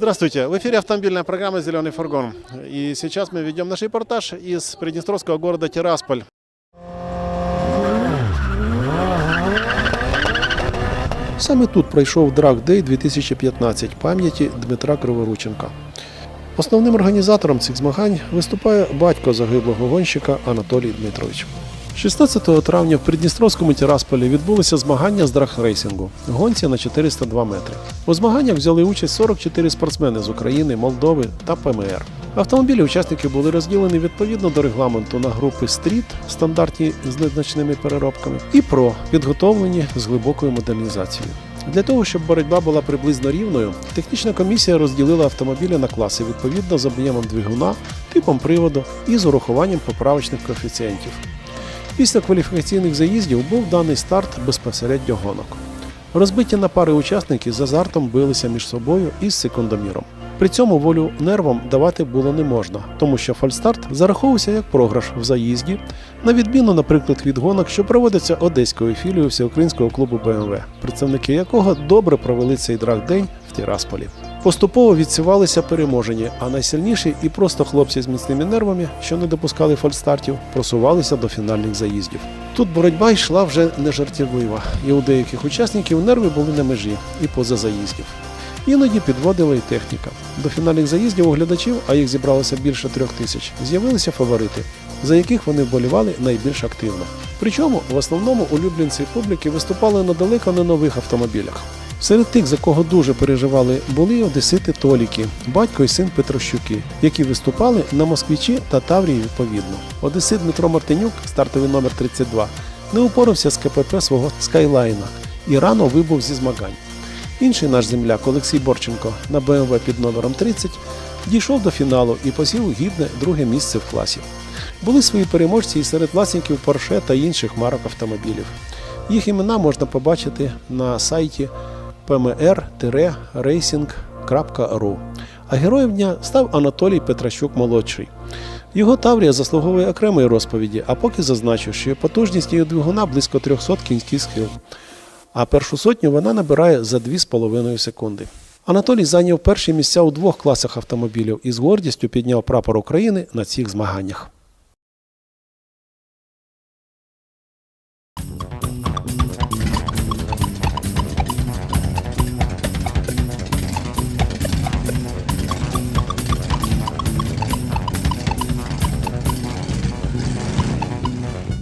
Здравствуйте, в эфире автомобильная программа «Зеленый фургон». И сейчас мы ведем наш репортаж из приднестровского города Тирасполь. Саме тут пройшов Драг-Дей 2015 пам'яті Дмитра Криворученка. Основним організатором цих змагань виступає батько загиблого гонщика Анатолій Дмитрович. 16 травня в Придністровському Тірасполі відбулися змагання з драг-рейсингу – гонці на 402 метри. У змаганнях взяли участь 44 спортсмени з України, Молдови та ПМР. Автомобілі учасників були розділені відповідно до регламенту на групи стріт, стандартні з незначними переробками, і про підготовлені з глибокою модернізацією. Для того, щоб боротьба була приблизно рівною, технічна комісія розділила автомобілі на класи відповідно з об'ємом двигуна, типом приводу і з урахуванням поправочних коефіцієнтів. Після кваліфікаційних заїздів був даний старт безпосередньо гонок. Розбиті на пари учасники з азартом билися між собою із секундоміром. При цьому волю нервам давати було не можна, тому що фальстарт зараховувався як програш в заїзді, на відміну, наприклад, від гонок, що проводяться одеською філією всеукраїнського клубу БМВ, представники якого добре провели цей драг-день в Тірасполі. Поступово відсівалися переможені, а найсильніші і просто хлопці з міцними нервами, що не допускали фальстартів, просувалися до фінальних заїздів. Тут боротьба йшла вже не жартівлива, і у деяких учасників нерви були на межі і поза заїздів. Іноді підводила і техніка. До фінальних заїздів у глядачів, а їх зібралося більше трьох тисяч, з'явилися фаворити, за яких вони вболівали найбільш активно. Причому в основному улюбленці публіки виступали на далеко не нових автомобілях. Серед тих, за кого дуже переживали, були одесити Толіки, батько і син Петрощуки, які виступали на москвічі та Таврії відповідно. Одесит Дмитро Мартинюк, стартовий номер 32, не упорався з КПП свого Скайлайна і рано вибув зі змагань. Інший наш земляк Олексій Борченко на БМВ під номером 30 дійшов до фіналу і посів гідне друге місце в класі. Були свої переможці і серед власників Porsche та інших марок автомобілів. Їх імена можна побачити на сайті pmr-racing.ru. А героєм дня став Анатолій Петращук молодший. Його Таврія заслуговує окремої розповіді, а поки зазначу, що потужність її двигуна близько 300 кінських сил а першу сотню вона набирає за 2,5 секунди. Анатолій зайняв перші місця у двох класах автомобілів і з гордістю підняв прапор України на цих змаганнях.